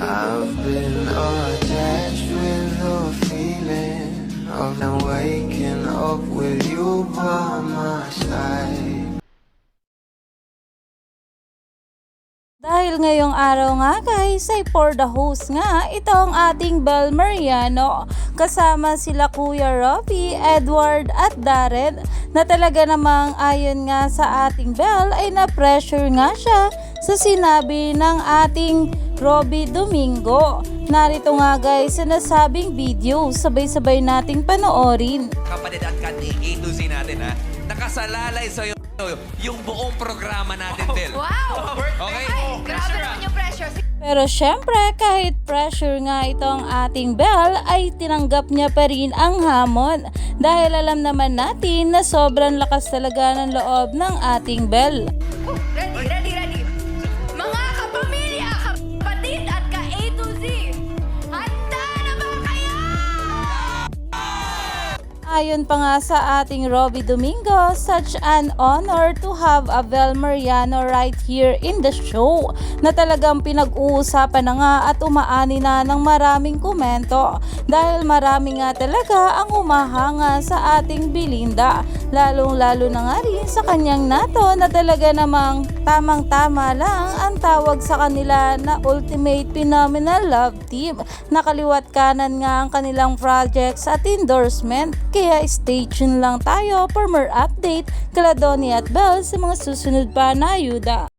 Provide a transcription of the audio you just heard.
I've been attached with the feeling of now waking up with you by my side. Dahil ngayong araw nga guys ay for the host nga ito ang ating Bel Mariano kasama sila Kuya Robbie, Edward at Darren na talaga namang ayon nga sa ating Bel ay na-pressure nga siya sa sinabi ng ating Robbie Domingo. Narito nga guys sa nasabing video sabay-sabay nating panoorin. kapatid at kat A to Z natin ha. Nakasalalay sa yung buong programa natin, Del. Wow! Okay? Ay, grabe naman yung pressure. Pero syempre, kahit pressure nga itong ating Belle, ay tinanggap niya pa rin ang hamon. Dahil alam naman natin na sobrang lakas talaga ng loob ng ating Belle. Ayon pa nga sa ating Robbie Domingo, such an honor to have Abel Mariano right here in the show na talagang pinag-uusapan na nga at umaani na ng maraming komento dahil marami nga talaga ang umahanga sa ating Belinda lalong lalo na nga rin sa kanyang nato na talaga namang tamang tama lang ang tawag sa kanila na ultimate phenomenal love team. Nakaliwat kanan nga ang kanilang projects at endorsement. Kaya stay tuned lang tayo for more update. Kala at Belle sa mga susunod pa na ayuda